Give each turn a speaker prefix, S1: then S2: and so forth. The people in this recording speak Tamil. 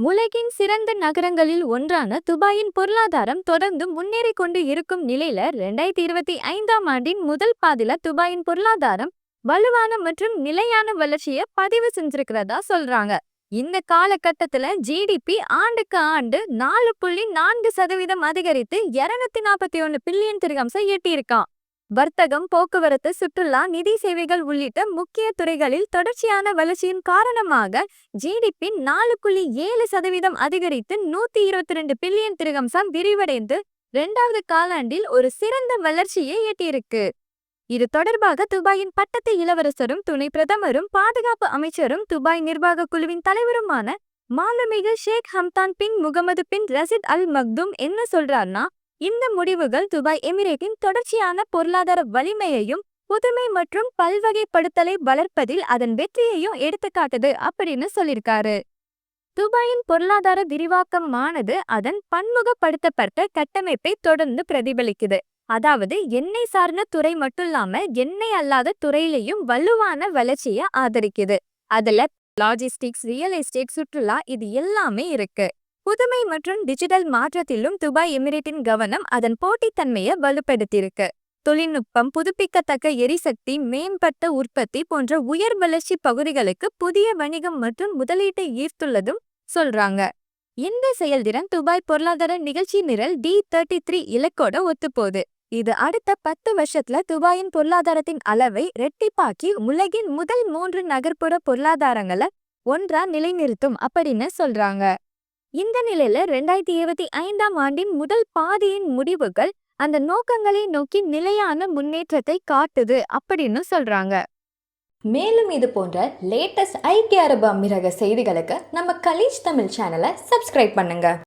S1: உலகின் சிறந்த நகரங்களில் ஒன்றான துபாயின் பொருளாதாரம் தொடர்ந்து முன்னேறி கொண்டு இருக்கும் நிலையில ரெண்டாயிரத்தி இருபத்தி ஐந்தாம் ஆண்டின் முதல் பாதில துபாயின் பொருளாதாரம் வலுவான மற்றும் நிலையான வளர்ச்சியை பதிவு செஞ்சிருக்கிறதா சொல்றாங்க. இந்த காலகட்டத்துல ஜிடிபி ஆண்டுக்கு ஆண்டு நாலு புள்ளி நான்கு சதவீதம் அதிகரித்து இருநூத்தி நாற்பத்தி ஒன்னு பில்லியன் திருகம்சம் எட்டியிருக்கான் வர்த்தகம் போக்குவரத்து சுற்றுலா நிதி சேவைகள் உள்ளிட்ட முக்கிய துறைகளில் தொடர்ச்சியான வளர்ச்சியின் காரணமாக ஜிடிபி நாலு புள்ளி ஏழு சதவீதம் அதிகரித்து நூத்தி இருபத்தி ரெண்டு பில்லியன் திருகம்சம் விரிவடைந்து இரண்டாவது காலாண்டில் ஒரு சிறந்த வளர்ச்சியை எட்டியிருக்கு. இது தொடர்பாக துபாயின் பட்டத்து இளவரசரும் துணை பிரதமரும் பாதுகாப்பு அமைச்சரும் துபாய் நிர்வாக குழுவின் தலைவருமான மாலுமிகு ஷேக் ஹம்தான் பின் முகமது பின் ரசித் அல் மக்தும் என்ன சொல்றார்னா இந்த முடிவுகள் துபாய் எமிரேட்டின் தொடர்ச்சியான பொருளாதார வலிமையையும் புதுமை மற்றும் பல்வகைப்படுத்தலை வளர்ப்பதில் அதன் வெற்றியையும் எடுத்துக்காட்டுது அப்படின்னு சொல்லியிருக்காரு. துபாயின் பொருளாதார விரிவாக்கமானது அதன் பன்முகப்படுத்தப்பட்ட கட்டமைப்பை தொடர்ந்து பிரதிபலிக்குது. அதாவது எண்ணெய் சார்ந்த துறை மட்டும் இல்லாம எண்ணெய் அல்லாத துறையிலையும் வலுவான வளர்ச்சியை ஆதரிக்குது. அதுல லாஜிஸ்டிக்ஸ் ரியல் எஸ்டேட் சுற்றுலா இது எல்லாமே இருக்கு. புதுமை மற்றும் டிஜிட்டல் மாற்றத்திலும் துபாய் எமிரேட்டின் கவனம் அதன் போட்டித்தன்மையை வலுப்படுத்தியிருக்கு. தொழில்நுட்பம் புதுப்பிக்கத்தக்க எரிசக்தி மேம்பட்ட உற்பத்தி போன்ற உயர் வளர்ச்சி பகுதிகளுக்கு புதிய வணிகம் மற்றும் முதலீட்டை ஈர்த்துள்ளதும் சொல்றாங்க. இந்த செயல்திறன் துபாய் பொருளாதார நிகழ்ச்சி நிரல் டி தேர்ட்டி த்ரீ இலக்கோட ஒத்துப்போகுது. இது அடுத்த பத்து வருஷத்துல துபாயின் பொருளாதாரத்தின் அளவை ரெட்டிப்பாக்கி உலகின் முதல் மூன்று நகர்ப்புற பொருளாதாரங்களை ஒன்றா நிலைநிறுத்தும் அப்படின்னு சொல்றாங்க. இந்த நிலையில ரெண்டாயிரத்தி இருபத்தி ஐந்தாம் ஆண்டின் முதல் பாதியின் முடிவுகள் அந்த நோக்கங்களை நோக்கி நிலையான முன்னேற்றத்தை காட்டுது அப்படின்னு சொல்றாங்க.
S2: மேலும் இது போன்ற லேட்டஸ்ட் ஐக்கிய அரபு அமீரக செய்திகளுக்கு நம்ம கலீஜ் தமிழ் சேனலை சப்ஸ்கிரைப் பண்ணுங்க.